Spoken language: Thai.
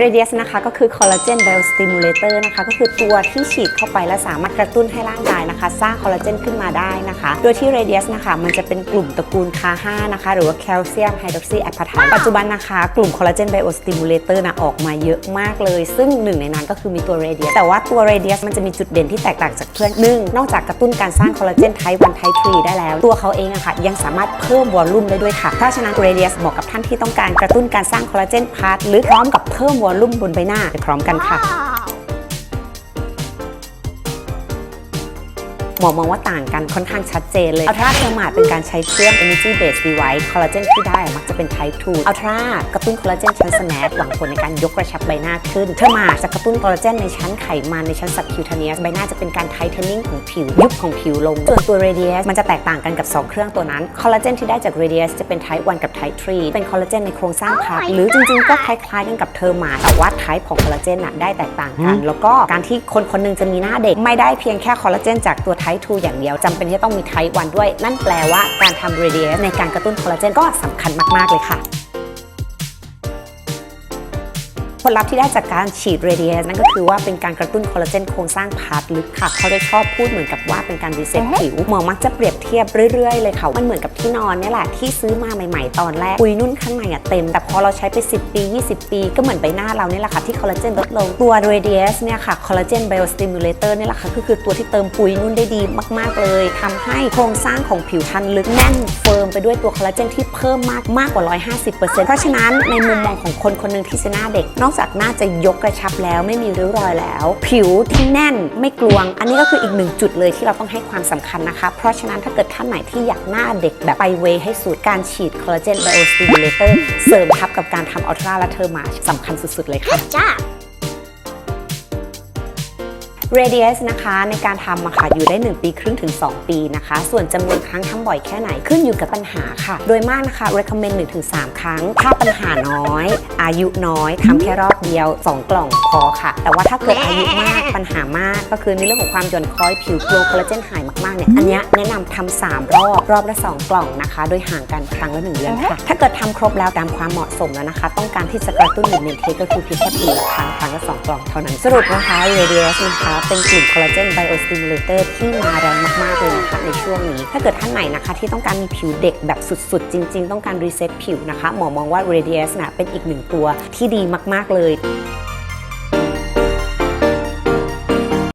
Radius นะคะก็คือ Collagen Biostimulator นะคะก็คือตัวที่ฉีดเข้าไปและสามารถกระตุ้นให้ร่างกายนะคะ สร้างคอลลาเจนขึ้นมาได้นะคะ โดยที่ Radius นะคะมันจะเป็นกลุ่มตระกูล K5 นะคะหรือว่า Calcium Hydroxy Apatite ปัจจุบันนะคะ กลุ่ม Collagen Biostimulator นะออกมาเยอะมากเลย ซึ่งหนึ่งในนั้นก็คือมีตัว Radius แต่ว่าตัว Radius มันจะมีจุดเด่นที่แตกต่างจากเพื่อนหนึ่งนอกจากกระตุ้นการสร้างคอลลาเจน Type 1 Type 3ได้แล้ว ตัวเขาเองอะค่ะยังสามารถเพิ่มวอลลุ่มได้ด้วยค่ะเพราะฉะนั้น Radius เหมาะกับท่านที่ต้องการกระตุ้นการสร้างคอลลาเจนพาร์ทหรือพร้อมกับเพิ่มวอลลุ่มบนใบหน้าไปพร้อมกันค่ะ หมอมองว่าต่างกันค่อนข้างชัดเจนเลยอัลตราเทอร์มาเป็นการใช้เครื่อง Energy Based Device คอลลาเจนที่ได้มักจะเป็น Type 2อัลตรากระตุ้นคอลลาเจนชั้นสแนปหวังผลในการยกกระชับใบหน้าขึ้นเทอร์มาจะกระตุ้นคอลลาเจนในชั้นไขมันในชั้น subcutaneous ใบหน้าจะเป็นการ tightening ของผิวยุบของผิวลง ส่วนตัว Radius มันจะแตกต่างกันกับ 2 เครื่องตัวนั้นคอลลาเจนที่ได้จาก Radius จะเป็น Type 1 กับ Type 3เป็นคอลลาเจนในโครงสร้างพักหรือจริงๆก็คล้ายๆกันกับเทอร์มาแต่ว่า type ของคอลลาเจนน่ะได้แตกต่างกัน แล้วก็การที่คนคนหนึงจะมีหน้าเด็กไม่ได้เพียงแค่คอลลาเจนจากตัว Type 2อย่างเดียวจำเป็นที่จะต้องมี Type 1ด้วย นั่นแปลว่าการทำ Radius ในการกระตุ้นคอลลาเจนก็สำคัญมาก ๆ เลยค่ะ ผลลัพธ์ที่ได้จากการฉีดเรเดียสนั่นก็คือว่าเป็นการกระตุ้นคอลลาเจนโครงสร้างพาร์ทลึกค่ะ เขาได้ชอบพูดเหมือนกับว่าเป็นการรีเซ็ตผิวหมอมักจะเปรียบเทียบเรื่อยๆเลยค่ะ มันเหมือนกับที่นอนนี่แหละที่ซื้อมาใหม่ๆ ตอนแรกปุยนุ่นข้างในอะเต็ม แต่พอเราใช้ไป 10 ปี 20 ปี ก็เหมือนใบหน้าเราเนี่ยแหละค่ะที่คอลลาเจนลดลงตัวเรเดียสเนี่ยค่ะคอลลาเจนไบโอสติมูลเลเตอร์นี่แหละค่ะก็คือตัวที่เติมปุยนุ่นได้ดีมาก ๆเลยทำให้โครงสร้างของผิวทันลึกแน่นเฟิร์มไปด้วยตัวคอลลาเจนที่เพิ่มมากมากกว่า 150%เพราะฉะนั้นในมุมมองของคนคนหนึ่งที่จะหน้าเด็กนอกจากหน้าจะยกกระชับแล้วไม่มีริ้วรอยแล้ว ผิวที่แน่นไม่กลวง อันนี้ก็คืออีกหนึ่งจุดเลยที่เราต้องให้ความสำคัญนะคะ เพราะฉะนั้นถ้าเกิดท่านไหนที่อยากหน้าเด็กแบบไปเวให้สุดการฉีดคอลลาเจนไบโอสติมูเลเตอร์เสริมทับกับการทำอัลตราและเทอร์มาสำคัญสุดๆเลยค่ะจ้า Radius นะคะในการทำอะค่ะอยู่ได้ 1 ปีครึ่งถึง 2 ปีนะคะ ส่วนจำนวนครั้งทำบ่อยแค่ไหนขึ้นอยู่กับปัญหาค่ะ โดยมากนะคะ recommend 1ถึง3ครั้ง ถ้าปัญหาน้อย อายุน้อยทำแค่รอบเดียว 2 กล่องพอค่ะ แต่ว่าถ้าเกิดอายุมากปัญหามากก็คือในเรื่องของความหย่อนคล้อยผิวกลัวคอลลาเจนหายมากๆเนี่ยอันเนี้ยแนะนำทำ3รอบรอบละ 2 กล่องนะคะ โดยห่างกันครั้งละ1เดือนค่ะ ถ้าเกิดทำครบแล้วตามความเหมาะสมแล้วนะคะ ต้องการที่จะกระตุ้นหรือเมนเทก็คือเพียงแค่ปีละครั้งครั้งละ2กล่องเท่านั้นสรุปนะคะ Radius นะคะเป็นกลุ่มคอลลาเจนไบโอสติมูลเลเตอร์ที่มาแรงมากๆเลยนะคะในช่วงนี้ ถ้าเกิดท่านไหนนะคะที่ต้องการมีผิวเด็กแบบสุดๆ จริง ๆ ต้องการรีเซ็ตผิวนะคะ หมอมองว่า Radius นะเป็นอีกหนึ่งตัวที่ดีมากๆเลย